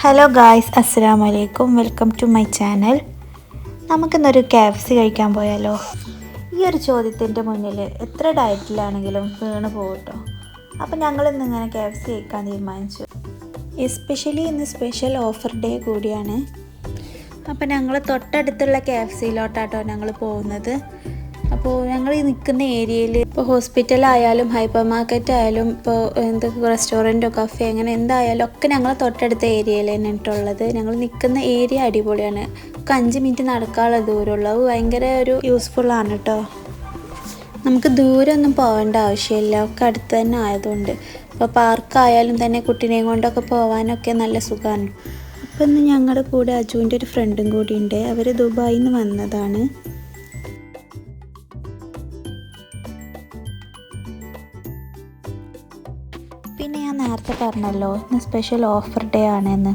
Hello guys അസ്സാം വലൈക്കും welcome to my channel നമുക്കിന്നൊരു കാഫ്സി കഴിക്കാൻ പോയാലോ? ഈ ഒരു ചോദ്യത്തിന്റെ മുന്നിൽ എത്ര ഡയറ്റിലാണെങ്കിലും വീണ് പോകട്ടോ അപ്പോൾ ഞങ്ങളിന്ന് ഇങ്ങനെ കാഫ്സി കഴിക്കാൻ തീരുമാനിച്ചു. എസ്പെഷ്യലി ഇന്ന് സ്പെഷ്യൽ ഓഫർ ഡേ കൂടിയാണ്. അപ്പോൾ ഞങ്ങൾ തൊട്ടടുത്തുള്ള ക്യാബ്സിയിലോട്ടാട്ടോ ഞങ്ങൾ പോകുന്നത്. അപ്പോൾ ഞങ്ങൾ ഈ നിൽക്കുന്ന ഏരിയയിൽ ഇപ്പോൾ ഹോസ്പിറ്റലായാലും ഹൈപ്പർ മാർക്കറ്റ് ആയാലും ഇപ്പോൾ എന്തൊക്കെ റെസ്റ്റോറന്റോ കഫേ അങ്ങനെ എന്തായാലും ഒക്കെ ഞങ്ങൾ തൊട്ടടുത്ത ഏരിയയിൽ തന്നെ ഉള്ളത്. ഞങ്ങൾ നിൽക്കുന്ന ഏരിയ അടിപൊളിയാണ്. ഒക്കെ അഞ്ച് മിനിറ്റ് നടക്കാനുള്ള ദൂരമുള്ളൂ. അത് ഭയങ്കര ഒരു യൂസ്ഫുള്ളാണ് കേട്ടോ. നമുക്ക് ദൂരമൊന്നും പോകേണ്ട ആവശ്യമില്ല. ഒക്കെ അടുത്ത് തന്നെ ആയതുകൊണ്ട്. ഇപ്പോൾ പാർക്കായാലും തന്നെ കുട്ടീനെയും കൊണ്ടൊക്കെ പോകാനൊക്കെ നല്ല സുഖമാണ്. അപ്പം ഇന്ന് ഞങ്ങളുടെ കൂടെ അജുവിന്റെ ഒരു ഫ്രണ്ടും കൂടി ഉണ്ട്. അവർ ദുബായിൽ നിന്ന് വന്നതാണ്. പിന്നെ ഞാൻ നേരത്തെ പറഞ്ഞല്ലോ ഇന്ന് സ്പെഷ്യൽ ഓഫർ ഡേ ആണെന്ന്.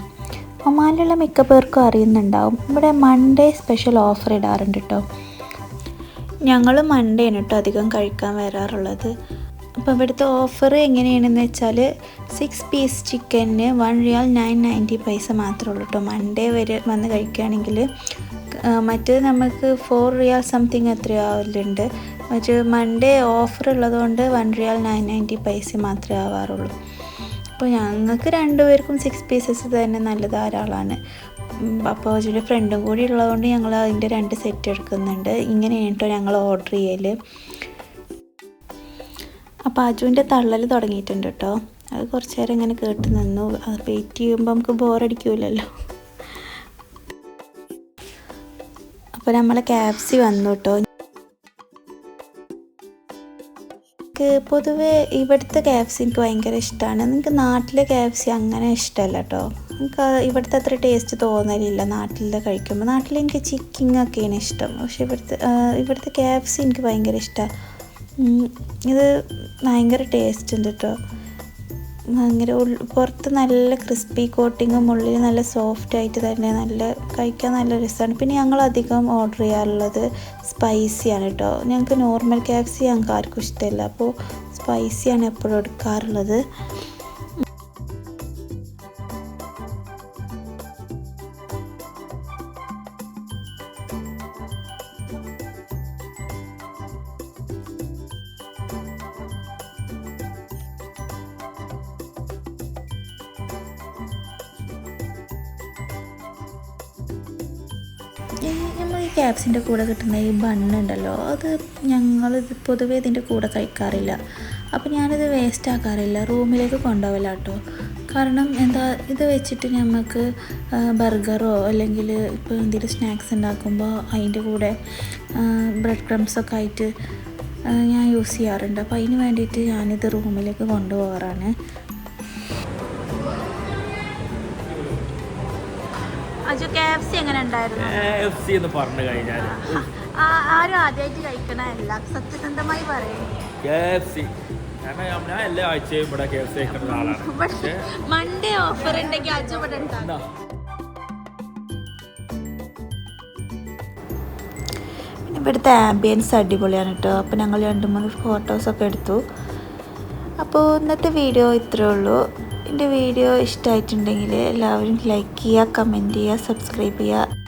ഒമാനിലുള്ള മിക്ക പേർക്കും അറിയുന്നുണ്ടാവും. ഇവിടെ മൺഡേ സ്പെഷ്യൽ ഓഫർ ഇടാറുണ്ട് കേട്ടോ ഞങ്ങൾ മൺഡേ ആണ് കേട്ടോ അധികം കഴിക്കാൻ വരാറുള്ളത്. അപ്പോൾ ഇവിടുത്തെ ഓഫർ എങ്ങനെയാണെന്ന് വെച്ചാൽ സിക്സ് പീസ് ചിക്കന് one riyal nine ninety paisa മാത്രമേ ഉള്ളൂ കേട്ടോ മൺഡേ വരെ വന്ന് കഴിക്കുകയാണെങ്കിൽ മറ്റേത് നമുക്ക് ഫോർ റിയാൽ സംതിങ് എത്രയാവലുണ്ട് മറ്റേ മൺഡേ ഓഫർ ഉള്ളതുകൊണ്ട് one riyal nine ninety paisa മാത്രമേ ആവാറുള്ളൂ. അപ്പോൾ ഞങ്ങൾക്ക് രണ്ടുപേർക്കും സിക്സ് പീസസ് തന്നെ നല്ല ധാരാളമാണ് അപ്പോൾ ഒരു ഫ്രണ്ടും കൂടി ഉള്ളതുകൊണ്ട് ഞങ്ങൾ അതിന്റെ രണ്ട് സെറ്റ് എടുക്കുന്നുണ്ട്. ഇങ്ങനെ കേട്ടോ ഞങ്ങൾ ഓർഡർ ചെയ്യൽ അപ്പോൾ അജുവിന്റെ തള്ളൽ തുടങ്ങിയിട്ടുണ്ട് കേട്ടോ അത് കുറച്ച് നേരം ഇങ്ങനെ കേട്ട് നിന്നു. അത് വെയിറ്റ് ചെയ്യുമ്പോൾ നമുക്ക് ബോറടിക്കൂലല്ലോ അപ്പോൾ നമ്മൾ ക്യാപ്സി വന്നു കേട്ടോ പൊതുവേ ഇവിടുത്തെ ക്യാപ്സി എനിക്ക് ഭയങ്കര ഇഷ്ടമാണ് നിങ്ങൾക്ക് നാട്ടിലെ ക്യാപ്സി അങ്ങനെ ഇഷ്ടമല്ല കേട്ടോ എനിക്ക് ഇവിടുത്തെ അത്ര ടേസ്റ്റ് തോന്നലില്ല നാട്ടിലെ കഴിക്കുമ്പോൾ. നാട്ടിൽ എനിക്ക് ചിക്കിങ് ഒക്കെയാണ് ഇഷ്ടം. പക്ഷേ ഇവിടുത്തെ ഇവിടുത്തെ ക്യാപ്സി എനിക്ക് ഭയങ്കര ഇഷ്ടമാണ് ഇത് ഭയങ്കര ടേസ്റ്റ് ഉണ്ട് കേട്ടോ ഭയങ്കര പുറത്ത് നല്ല ക്രിസ്പി കോട്ടിങ്ങും ഉള്ളിൽ നല്ല സോഫ്റ്റ് ആയിട്ട് തന്നെ നല്ല കഴിക്കാൻ നല്ല രസമാണ്. പിന്നെ ഞങ്ങൾ അധികം ഓർഡർ ചെയ്യാറുള്ളത് സ്പൈസിയാണ് കേട്ടോ ഞങ്ങൾക്ക് നോർമൽ ക്യാപ്സി ഞങ്ങൾക്ക് ആർക്കും ഇഷ്ടമില്ല. അപ്പോൾ സ്പൈസിയാണ് എപ്പോഴും എടുക്കാറുള്ളത്. നമ്മൾ ഈ ക്യാപ്സിന്റെ കൂടെ കിട്ടുന്ന ഈ ബണ്ണുണ്ടല്ലോ അത് ഞങ്ങൾ പൊതുവേ ഇതിന്റെ കൂടെ കഴിക്കാറില്ല. അപ്പോൾ ഞാനിത് വേസ്റ്റ് ആക്കാറില്ല റൂമിലേക്ക് കൊണ്ടുപോകില്ല കേട്ടോ കാരണം എന്താ ഇത് വെച്ചിട്ട് നമുക്ക് ബർഗറോ അല്ലെങ്കിൽ ഇപ്പോൾ എന്തെങ്കിലും സ്നാക്സ് ഉണ്ടാക്കുമ്പോൾ അതിന്റെ കൂടെ ബ്രെഡ് ക്രംസൊക്കെ ആയിട്ട് ഞാൻ യൂസ് ചെയ്യാറുണ്ട്. അപ്പോൾ അതിന് വേണ്ടിയിട്ട് ഞാനിത് റൂമിലേക്ക് കൊണ്ടുപോകാറാണ് അജു കെ എഫ് സി എങ്ങനെ ഉണ്ടായിരുന്നു? എഫ് സി എന്ന് പറഞ്ഞു കഴിഞ്ഞാൽ ആരും ആദ്യമായിട്ട് കഴിക്കണല്ല സത്യസന്ധമായി പറയും. കെ എഫ് സി കാരണം ഞാൻ എല്ലാ ആഴ്ചയും ഇവിടെ കെ എഫ് സി കഴിക്കുന്ന ആളാണ്. മൺഡേ ഓഫർ ഉണ്ടെങ്കിൽ അജു ഇവിടെ ഉണ്ടാകും എന്താ? പിന്നെ ഇവിടുത്തെ ആംബിയൻസ് അടിപൊളിയാണ് കേട്ടോ അപ്പോൾ ഞങ്ങൾ രണ്ട് മൂന്ന് ഫോട്ടോസ് ഒക്കെ എടുത്തു. അപ്പോൾ ഇന്നത്തെ വീഡിയോ ഇത്രേ ഉള്ളൂ. എന്റെ വീഡിയോ ഇഷ്ടമായിട്ടുണ്ടെങ്കിൽ എല്ലാവരും ലൈക്ക് ചെയ്യുക കമന്റ് ചെയ്യുക സബ്സ്ക്രൈബ് ചെയ്യുക.